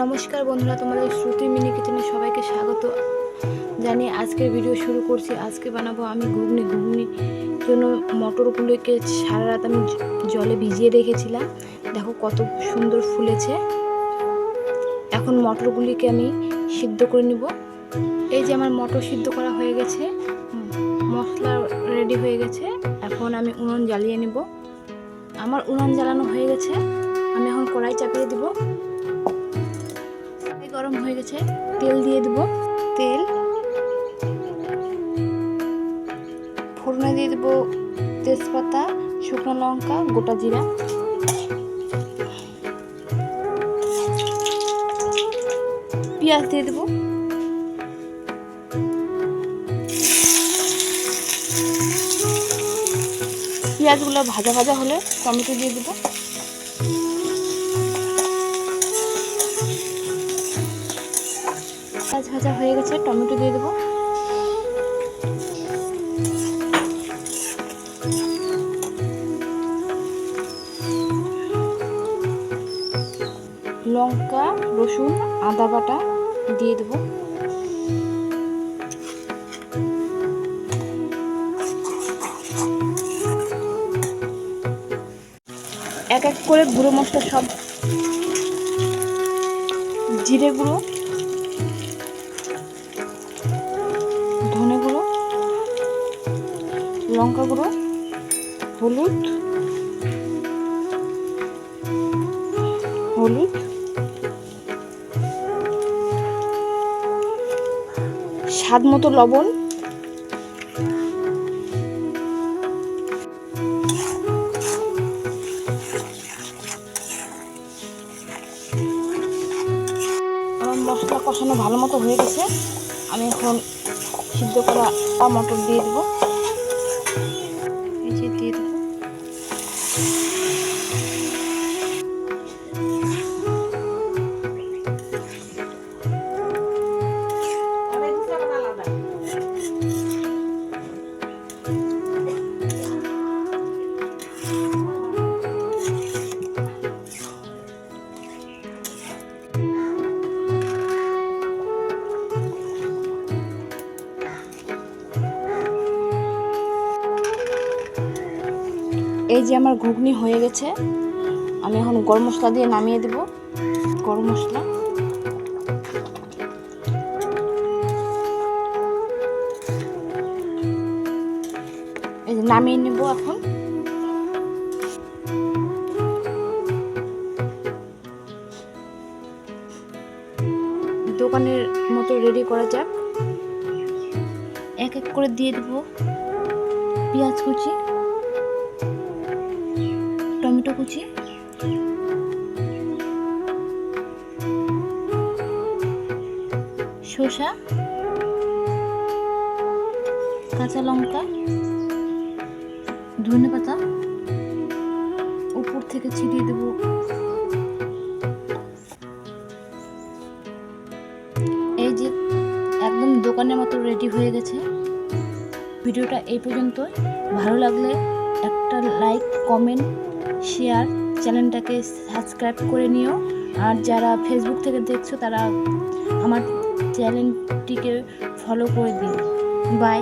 নমস্কার বন্ধুরা, তোমাদের শ্রুতি মিনি কিচেনে সবাইকে স্বাগত। জানি আজকের ভিডিও শুরু করছি। আজকে বানাবো আমি ঘুগনি। ঘুগনির জন্য মটরগুলোকে সারা রাত আমি জলে ভিজিয়ে রেখেছিলাম। দেখো কত সুন্দর ফুলেছে। এখন মটরগুলিকে আমি সিদ্ধ করে নিব। এই যে আমার মটর সিদ্ধ করা হয়ে গেছে। মশলা রেডি হয়ে গেছে। এখন আমি উনুন জ্বালিয়ে নিব। আমার উনান জ্বালানো হয়ে গেছে। আমি এখন কড়াই চাপিয়ে দিব। গরম হয়ে গেছে। তেল দিয়ে দেব। তেল। ফোড়নে দিয়ে দেব তেজপাতা, শুকনো লঙ্কা, গোটা জিরা। পেঁয়াজ দিয়ে দেব। পেঁয়াজগুলো ভাজা ভাজা হলে টমেটো দিয়ে দেবো। পেঁয়াজ ভাজা হয়ে গেছে, টমেটো দিয়ে দেবো। লঙ্কা, রসুন, আদা বাটা দিয়ে দেবো। এক এক করে গুঁড়ো মশলা সব। জিরে গুঁড়ো, ধনে গুঁড়ো, লঙ্কা গুঁড়ো, হলুদ হলুদ, স্বাদ মতো লবণ মশলা কষানো ভালো মতো হয়ে গেছে। আমি এখন সিদ্ধ করা টমাটো দিয়ে দেবো। এই যে আমার ঘুগনি হয়ে গেছে, আমি এখন গরম মশলা দিয়ে নামিয়ে দেব। গরম মশলা। এই যে নামিয়ে নেব এখন। দোকানের মতো রেডি করা যাক। এক এক করে দিয়ে দেবো। পেঁয়াজ কুচি। কুচি শসা, কাঁচা লঙ্কা, ধনে পাতা, উপর থেকে ছিটিয়ে দেব। এই যে একদম দোকানের মতো রেডি হয়ে গেছে। ভিডিওটা এই পর্যন্ত ভালো লাগলে একটা লাইক কমেন্ট শেয়ার চ্যানেলটাকে সাবস্ক্রাইব করে নিও। আর যারা ফেসবুক থেকে দেখছ, তারা আমার চ্যানেলটিকে ফলো করে দিও। বাই